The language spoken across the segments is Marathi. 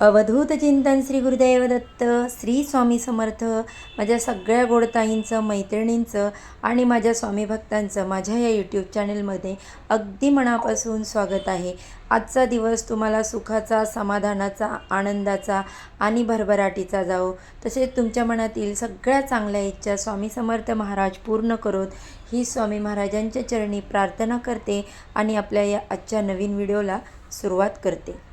अवधूत चिंतन श्री गुरुदैव दत्त श्री स्वामी समर्थ माझ्या सगळ्या गोडताईंचं मैत्रिणींचं आणि माझ्या स्वामी भक्तांचं माझ्या या यूट्यूब चॅनलमध्ये अगदी मनापासून स्वागत आहे. आजचा दिवस तुम्हाला सुखाचा समाधानाचा आनंदाचा आणि भरभराटीचा जावो. तसेच तुमच्या मनातील सगळ्या चांगल्या इच्छा स्वामी समर्थ महाराज पूर्ण करोत. ही स्वामी महाराजांच्या चरणी प्रार्थना करते आणि आपल्या या आजच्या नवीन व्हिडिओला सुरुवात करते.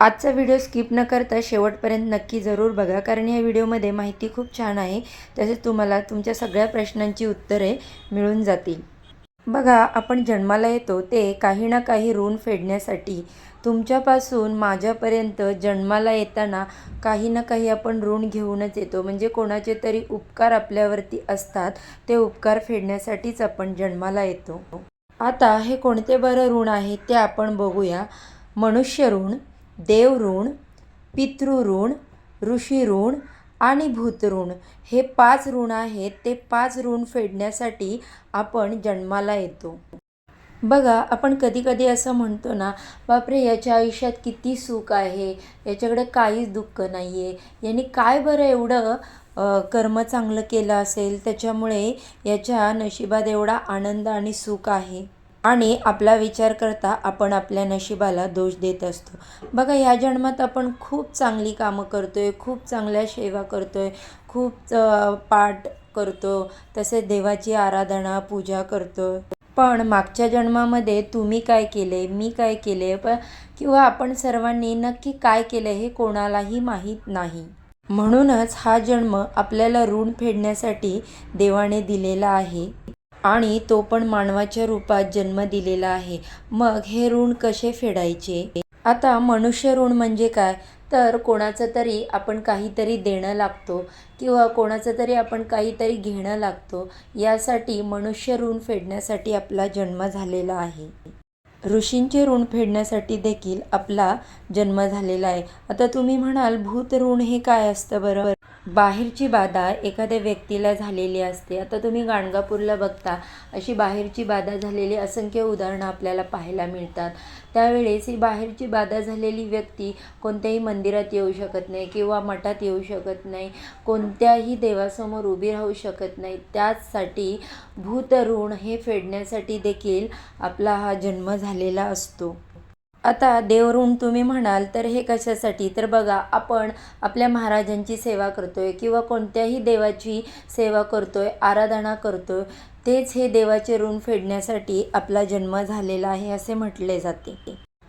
आजचा व्हिडिओ स्किप न करता शेवटपर्यंत नक्की जरूर बघा कारण या व्हिडिओमध्ये माहिती खूप छान आहे. तसेच तुम्हाला तुमच्या सगळ्या प्रश्नांची उत्तरे मिळून जातील. बघा आपण जन्माला येतो ते काही ना काही ऋण फेडण्यासाठी. तुमच्यापासून माझ्यापर्यंत जन्माला येताना काही ना काही आपण ऋण घेऊनच येतो. म्हणजे कोणाचे तरी उपकार आपल्यावरती असतात ते उपकार फेडण्यासाठीच आपण जन्माला येतो. आता हे कोणते बरं ऋण आहे ते आपण बघूया. मनुष्य ऋण देव ऋण पितृऋण ऋषीऋण आणि भूतऋण. हे पाच ऋण आहेत. ते पाच ऋण फेडण्यासाठी आपण जन्माला येतो. बघा आपण कधी कधी असं म्हणतो ना बापरे याच्या आयुष्यात किती सुख आहे. याच्याकडे काहीच दुःख नाही आहे यांनी काय बरं एवढं कर्म चांगलं केलं असेल? त्याच्यामुळे याच्या नशिबात एवढा आनंद आणि सुख आहे. आणि आपला विचार करता आपण आपल्या नशिबाला दोष देत असतो. बघा ह्या जन्मात आपण खूप चांगली कामं करतोय खूप चांगल्या सेवा करतोय खूप पाठ करतो तसेच देवाची आराधना पूजा करतो. पण मागच्या जन्मामध्ये तुम्ही काय केले मी काय केले प किंवा आपण सर्वांनी नक्की काय केलं हे कोणालाही माहीत नाही. म्हणूनच हा जन्म आपल्याला ऋण फेडण्यासाठी देवाने दिलेला आहे. आणि तो पण मानवाच्या रूपात जन्म दिलेला आहे. मग हे ऋण कसे फेडायचे? आता मनुष्य ऋण म्हणजे काय? तर कोणाचं तरी आपण काहीतरी देणं लागतो किंवा कोणाचं तरी आपण काहीतरी घेणं लागतो यासाठी मनुष्य ऋण फेडण्यासाठी आपला जन्म झालेला आहे. ऋषींचे ऋण फेडण्यासाठी देखील आपला जन्म झालेला आहे. आता तुम्ही म्हणाल भूत ऋण हे काय असतं बरोबर बाहेरची बाधा एखाद्या व्यक्तीला झालेली असते. आता तुम्ही गाणगापूरला बघता अशी बाहेरची बाधा झालेली असंख्य उदाहरणं आपल्याला पाहायला मिळतात. त्यावेळेस ही बाहेरची बाधा झालेली व्यक्ती कोणत्याही मंदिरात येऊ शकत नाही किंवा मठात येऊ शकत नाही कोणत्याही देवासमोर उभी राहू शकत नाही. त्याचसाठी भूतऋण हे फेडण्यासाठी देखील आपला हा जन्म झालेला असतो. आता देवऋण तुम्ही म्हणाल तर हे कशासाठी? तर बघा आपण आपल्या महाराजांची सेवा करतोय किंवा कोणत्याही देवाची सेवा करतोय आराधना करतोय तेच हे देवाचे ऋण फेडण्यासाठी आपला जन्म झालेला आहे असे म्हटले जाते.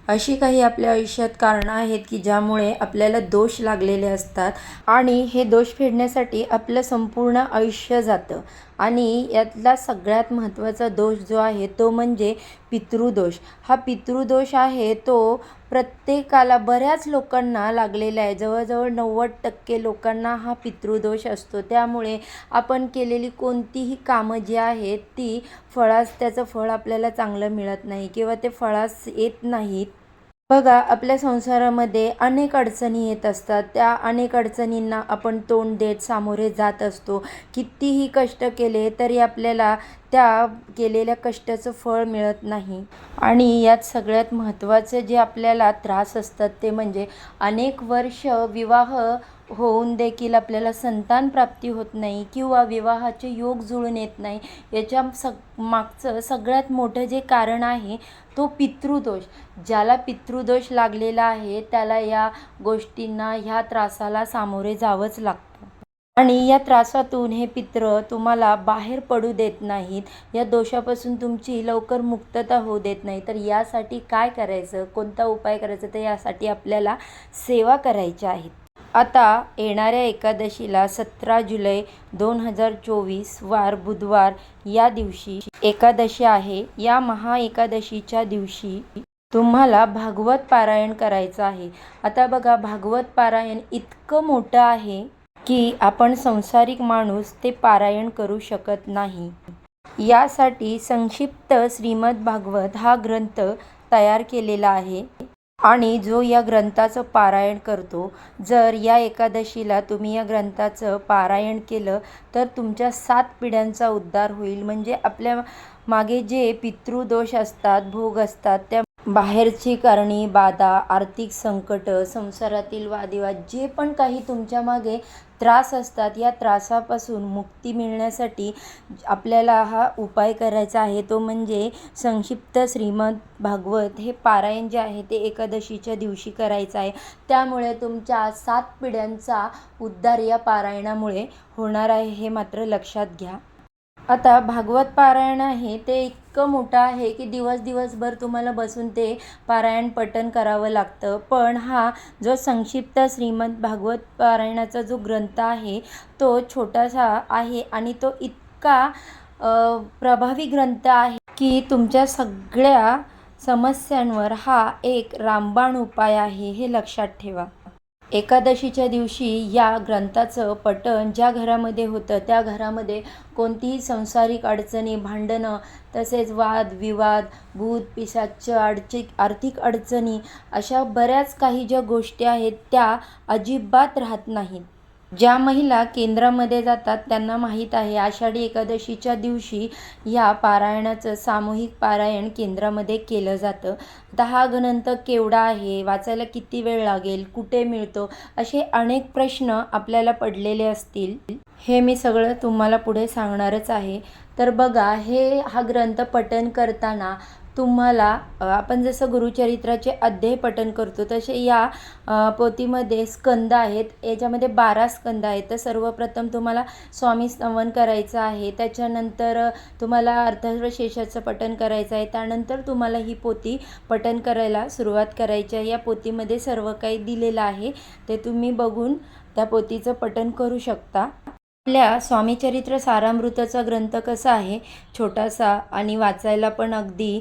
अशी काही आपल्या आयुष्यात कारणं आहेत की ज्यामुळे आपल्याला दोष लागलेले असतात आणि हे दोष फेडण्यासाठी आपलं संपूर्ण आयुष्य जातं. आणि यातला सगळ्यात महत्त्वाचा दोष जो आहे तो म्हणजे पितृदोष. हा पितृदोष आहे तो प्रत्येकाला बऱ्याच लोकांना लागलेला आहे. जवळजवळ नव्वद टक्के लोकांना हा पितृदोष असतो. त्यामुळे आपण केलेली कोणतीही कामं जी आहेत ती फळास त्याचं फळ आपल्याला चांगलं मिळत नाही किंवा ते फळास येत नाहीत बघा आपल्या संसारामध्ये अनेक अडचणी येत असतात. त्या अनेक अडचणींना आपण तोंड देत सामोरे जात असतो. कितीही कष्ट केले तरी आपल्याला त्या केलेल्या कष्टाचं फळ मिळत नाही. आणि यात सगळ्यात महत्त्वाचं जे आपल्याला त्रास असतात ते म्हणजे अनेक वर्ष विवाह होऊन देखील आपल्याला संतान प्राप्ती होत नाही किंवा विवाहाचे योग जुळून येत नाही याच्या सग मागचं सगळ्यात मोठं जे कारण आहे तो पितृदोष. ज्याला पितृदोष लागलेला आहे त्याला या गोष्टींना ह्या त्रासाला सामोरे जावंच लागतं. आणि या त्रासातून हे पित्र तुम्हाला बाहेर पडू देत नाहीत. या दोषापासून तुमची लवकर मुक्तता होऊ देत नाही. तर यासाठी काय करायचं? कोणता उपाय करायचा? तर यासाठी आपल्याला सेवा करायच्या आहेत. आता येणाऱ्या एकादशीला सतरा जुलै दोन हजार चोवीस वार बुधवार या दिवशी एकादशी आहे. या महा एकादशीच्या दिवशी तुम्हाला भागवत पारायण करायचं आहे. आता बघा भागवत पारायण इतकं मोठं आहे की आपण संसारिक माणूस ते पारायण करू शकत नाही. यासाठी संक्षिप्त श्रीमद भागवत हा ग्रंथ तयार केलेला आहे. आणि जो या ग्रंथाचं पारायण करतो जर या एकादशीला तुम्ही या ग्रंथाचं पारायण केलं तर तुमच्या सात पिढ्यांचा उद्धार होईल. म्हणजे आपल्या मागे जे पितृदोष असतात भोग असतात त्या बाहेरची कारणी बाधा आर्थिक संकट संसारातील वादिवाद जे पण काही तुमच्या मागे त्रास असतात या त्रासापासून मुक्ती मिळण्यासाठी आपल्याला हा उपाय करायचा आहे. तो म्हणजे संक्षिप्त श्रीमद भागवत हे पारायण जे आहे ते एकादशीच्या दिवशी करायचं आहे. त्यामुळे तुमच्या सात पिढ्यांचा उद्धार या पारायणामुळे होणार आहे हे मात्र लक्षात घ्या. आता भागवत पारायण आहे ते इतकं मोठं आहे की दिवस दिवसभर तुम्हाला बसून ते पारायण पठण करावं लागतं. पण हा जो संक्षिप्त श्रीमंत भागवत पारायणाचा जो ग्रंथ आहे तो छोटासा आहे आणि तो इतका प्रभावी ग्रंथ आहे की तुमच्या सगळ्या समस्यांवर हा एक रामबाण उपाय आहे हे लक्षात ठेवा. एकादशीच्या दिवशी या ग्रंथाचं पठण ज्या घरामध्ये होतं त्या घरामध्ये कोणतीही संसारिक अडचणी भांडणं तसेच वाद विवाद भूत पिशाच अडचिक आर्थिक अडचणी अशा बऱ्याच काही ज्या गोष्टी आहेत त्या अजिबात राहत नाहीत. ज्या महिला केंद्रामध्ये जातात त्यांना माहीत आहे आषाढी एकादशीच्या दिवशी या पारायणाचं सामूहिक पारायण केंद्रामध्ये केलं जातं. आता हा ग्रंथ केवढा आहे वाचायला किती वेळ लागेल कुठे मिळतो असे अनेक प्रश्न आपल्याला पडलेले असतील. हे मी सगळं तुम्हाला पुढे सांगणारच आहे. तर बघा हे हा ग्रंथ पठन करताना तुम्हाला आपण जसं गुरुचरित्राचे अध्याय पठण करतो तसे या पोतीमध्ये पोथीमध्ये स्कंद आहेत. याच्यामध्ये बारा स्कंद आहेत. तर सर्वप्रथम तुम्हाला स्वामी स्तवन करायचं आहे. त्याच्यानंतर तुम्हाला अर्थशेषाचं पठण करायचं आहे. त्यानंतर तुम्हाला ही पोथी पठण करायला सुरुवात करायची आहे. या पोथीमध्ये सर्व काही दिलेलं आहे. ते तुम्ही बघून त्या पोथीचं पठण करू शकता. आपल्या स्वामीचरित्र सारामृताचा ग्रंथ कसा आहे? छोटासा आणि वाचायला पण अगदी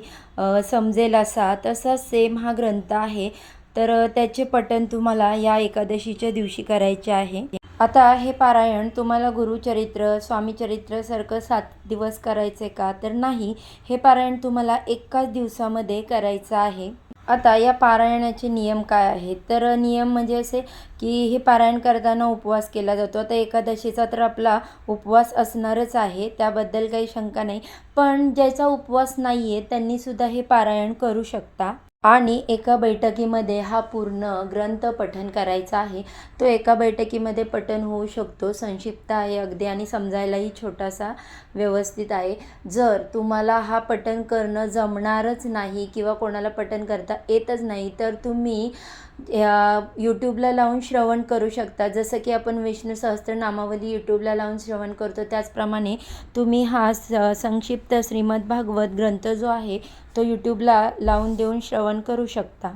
समजेल असा. तसा सेम हा ग्रंथ आहे. तर त्याचे पठण तुम्हाला या एकादशीच्या दिवशी करायचे आहे. आता हे पारायण तुम्हाला गुरुचरित्र स्वामीचरित्रसारखं सात दिवस करायचे का? तर नाही हे पारायण तुम्हाला एकाच दिवसामध्ये करायचं आहे. आता या पारायणाचे नियम काय आहेत? तर नियम म्हणजे असे की हे पारायण करताना उपवास केला जातो. आता एकादशीचा तर आपला उपवास असणारच आहे त्याबद्दल काही शंका नाही. पण ज्याचा उपवास नाही आहे त्यांनीसुद्धा हे पारायण करू शकता. आणि एका बैठकीमध्ये हा पूर्ण ग्रंथ पठन करायचा आहे. तो एका बैठकीमध्ये पठन होऊ शकतो. संक्षिप्त आहे अगदी आणि समजायलाही छोटासा व्यवस्थित आहे. जर तुम्हाला हा पठन करणं जमणारच नाही किंवा कोणाला पठन करता येतच नाही तर तुम्ही यूट्यूबला लावून श्रवण करू शकता. जसं की आपण विष्णू सहस्त्रनामावली यूट्यूबला लावून श्रवण करतो त्याचप्रमाणे तुम्ही हा स संक्षिप्त श्रीमद भागवत ग्रंथ जो आहे तो यूट्यूबला लावून देऊन श्रवण करू शकता.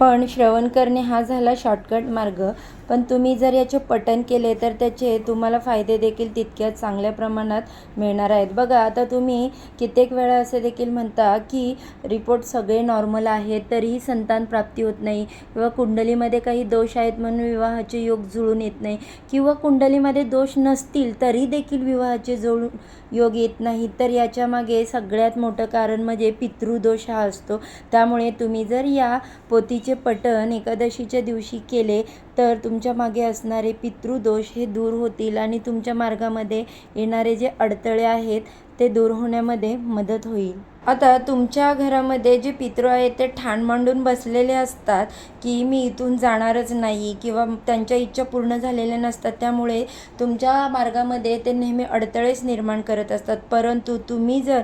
पण श्रवण करणे हा झाला शॉर्टकट मार्ग. पण तुम्ही जर याचे पठण केले तर त्याचे तुम्हाला फायदे देखील तितक्याच चांगल्या प्रमाणात मिळणार आहेत. बघा आता तुम्ही कित्येक वेळा असे देखील म्हणता की रिपोर्ट सगळे नॉर्मल आहेत तरीही संतान प्राप्ती होत नाही किंवा कुंडलीमध्ये काही दोष आहेत म्हणून विवाहाचे योग जुळून येत नाही किंवा कुंडलीमध्ये दोष नसतील तरी देखील विवाहाचे जुळून योग येत नाही. तर याच्यामागे सगळ्यात मोठं कारण म्हणजे पितृदोष हा असतो. त्यामुळे तुम्ही जर या पोतीची पोथीचे पठण एकादशीच्या दिवशी केले तर तुमच्या मागे असणारे पितृदोष हे दूर होतील आणि तुमच्या मार्गामध्ये येणारे जे अडथळे आहेत ते दूर होण्यामध्ये मदत होईल. आता तुमच्या घरामध्ये जे पितृ आहेत ते ठाण मांडून बसलेले असतात की मी इथून जाणारच नाही किंवा त्यांच्या इच्छा पूर्ण झालेल्या नसतात त्यामुळे तुमच्या मार्गामध्ये ते नेहमी अडथळेच निर्माण करत असतात. परंतु तुम्ही जर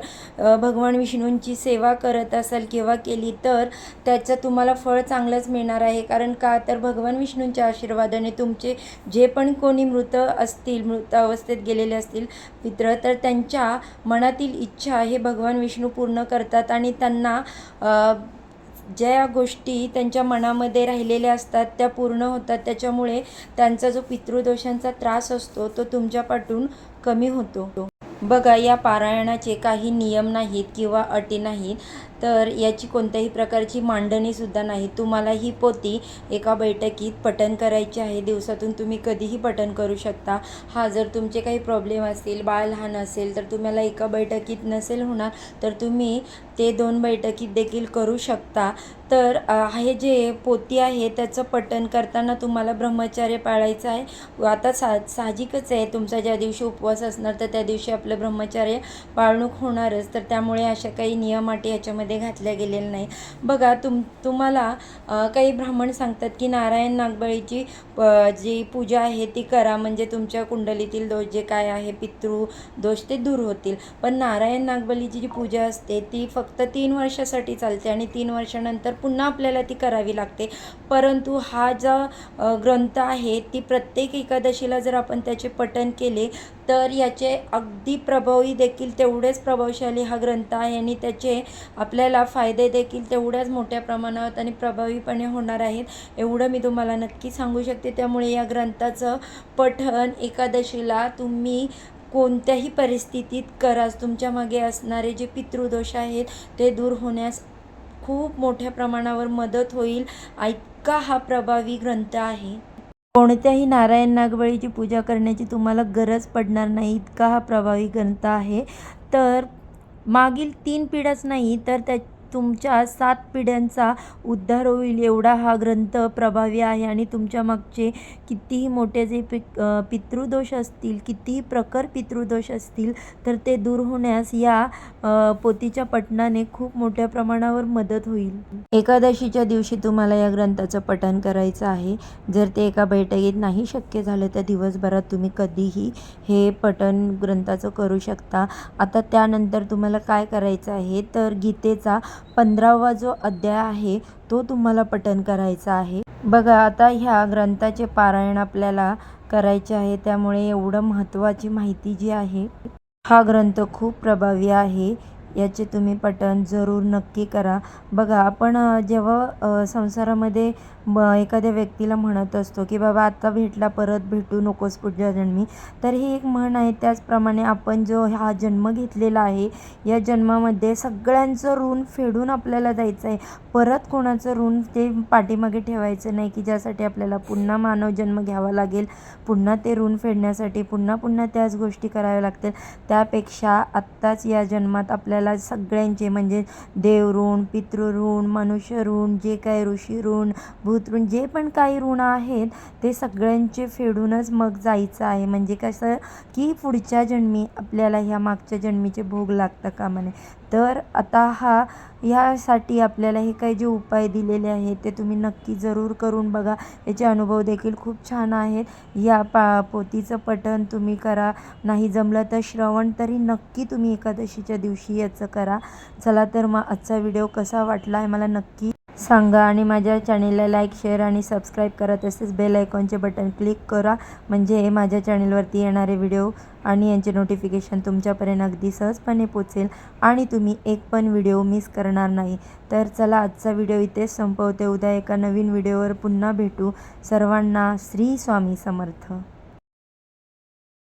भगवान विष्णूंची सेवा करत असाल किंवा केली तर त्याचं तुम्हाला फळ चांगलंच मिळणार आहे. कारण का? तर भगवान विष्णूंच्या आशीर्वादाने तुमचे जे पण कोणी मृत असतील मृत अवस्थेत गेलेले असतील पित्र तर त्यांच्या मनातील इच्छा हे भगवान विष्णू पूर्ण पूर्ण करतात आणि त्यांना ज्या गोष्टी त्यांच्या मनामध्ये राहिलेल्या असतात त्या पूर्ण होतात. त्याच्यामुळे त्यांचा जो पितृदोषांचा त्रास असतो तो तुमच्यापाठून कमी होतो. बघा या पारायणाचे काही नियम नाहीत किंवा अटी नाहीत तर याची कोणत्याही प्रकारची मांडणीसुद्धा नाही. तुम्हाला ही पोती एका बैठकीत पठण करायची आहे. दिवसातून तुम्ही कधीही पठण करू शकता. हा जर तुमचे काही प्रॉब्लेम असतील बाळ लहान असेल तर तुम्हाला एका बैठकीत नसेल होणार तर तुम्ही ते दोन बैठकीत देखील करू शकता. तर हे जे पोती आहे त्याचं पठण करताना तुम्हाला ब्रह्मचर्य पाळायचं आहे. आता सा साहजिकच आहे. तुमचा ज्या दिवशी उपवास असणार तर त्या दिवशी आपलं ब्रह्मचर्य पाळणूक होणारच. तर त्यामुळे अशा काही नियम अटी याच्यामध्ये घातल्या गेलेल्या नाही. बघा तुम तुम्हाला काही ब्राह्मण सांगतात की नारायण नागबळीची जी पूजा आहे ती करा. म्हणजे तुमच्या कुंडलीतील दोष जे काय आहे पितृ दोष ते दूर होतील. पण नारायण नागबलीची जी पूजा असते ती फक्त फक्त तीन वर्षासाठी चालते आणि तीन वर्षानंतर पुन्हा आपल्याला ती करावी लागते. परंतु हा जो ग्रंथ आहे ती प्रत्येक एकादशीला जर आपण त्याचे पठण केले तर याचे अगदी प्रभावी देखील तेवढेच प्रभावशाली हा ग्रंथ आहे आणि त्याचे आपल्याला फायदे देखील तेवढ्याच मोठ्या प्रमाणात आणि प्रभावीपणे होणार आहेत एवढं मी तुम्हाला नक्की सांगू शकते. त्यामुळे या ग्रंथाचं पठण एकादशीला तुम्ही कोणत्याही परिस्थितीत कराच तुमच्या मागे असणारे जे पितृदोष आहेत ते दूर होण्यास खूप मोठ्या प्रमाणावर मदत होईल. इतका हा प्रभावी ग्रंथ आहे. कोणत्याही नारायण नागबळीची पूजा करण्याची तुम्हाला गरज पडणार नाही इतका हा प्रभावी ग्रंथ आहे. तर मागील तीन पिढ्याच नाही तर त्या तुमच्या सात पिढ्यांचा उद्धार होईल एवढा हा ग्रंथ प्रभावी आहे आणि तुमच्या मागचे कितीही मोठे जे पिक पितृदोष असतील कितीही प्रखर पितृदोष असतील तर ते दूर होण्यास या पोतीच्या पठणाने खूप मोठ्या प्रमाणावर मदत होईल. एकादशीच्या दिवशी तुम्हाला या ग्रंथाचं पठण करायचं आहे. जर ते एका बैठकीत नाही शक्य झालं तर दिवसभरात तुम्ही कधीही हे पठण ग्रंथाचं करू शकता. आता त्यानंतर तुम्हाला काय करायचं आहे? तर गीतेचा पंधरावा जो अध्याय आहे तो तुम्हाला पठन करायचा आहे. बघा आता ह्या ग्रंथाचे पारायण आपल्याला करायचे आहे त्यामुळे एवढं महत्त्वाची माहिती जी आहे हा ग्रंथ खूप प्रभावी आहे. याचे तुम्ही पठण जरूर नक्की करा. बघा आपण जेव्हा संसारामध्ये मग एखाद्या व्यक्तीला म्हणत असतो की बाबा आता भेटला परत भेटू नकोस पुढच्या जन्मी. तर ही एक म्हण आहे. त्याचप्रमाणे आपण जो हा जन्म घेतलेला आहे या जन्मामध्ये सगळ्यांचं ऋण फेडून आपल्याला जायचं आहे. परत कोणाचं ऋण ते पाठीमागे ठेवायचं नाही की ज्यासाठी आपल्याला पुन्हा मानव जन्म घ्यावा लागेल पुन्हा ते ऋण फेडण्यासाठी पुन्हा पुन्हा त्याच गोष्टी कराव्या लागतील. त्यापेक्षा आत्ताच या जन्मात आपल्याला सगळ्यांचे म्हणजे देवऋण पितृऋण मनुष्य ऋण जे काही ऋषी ऋण भू भूतऋण म्हणजे जे पण काही ऋण आहेत ते सगळ्यांचे फेडूनच मग जायचं आहे. म्हणजे कसं की पुढच्या जन्मी आपल्याला ह्या मागच्या जन्मीचे भोग लागतं का म्हणे. तर आता हा ह्यासाठी आपल्याला हे काही जे उपाय दिलेले आहेत ते तुम्ही नक्की जरूर करून बघा. याचे अनुभव देखील खूप छान आहेत. या पा पोतीचं पठण तुम्ही करा. नाही जमलं तर श्रवण तरी नक्की तुम्ही एकादशीच्या दिवशी याचं करा. चला तर मग आजचा व्हिडिओ कसा वाटला आहे मला नक्की सांगा आणि माझ्या चॅनेलला लाईक शेअर आणि सबस्क्राईब करा. तसेच बेल आयकॉनचे बटन क्लिक करा. म्हणजे माझ्या चॅनेलवरती येणारे व्हिडिओ आणि यांचे नोटिफिकेशन तुमच्यापर्यंत अगदी सहजपणे पोचेल आणि तुम्ही एक पण व्हिडिओ मिस करणार नाही. तर चला आजचा व्हिडिओ इथेच संपवते. उद्या एका नवीन व्हिडिओवर पुन्हा भेटू. सर्वांना श्री स्वामी समर्थ.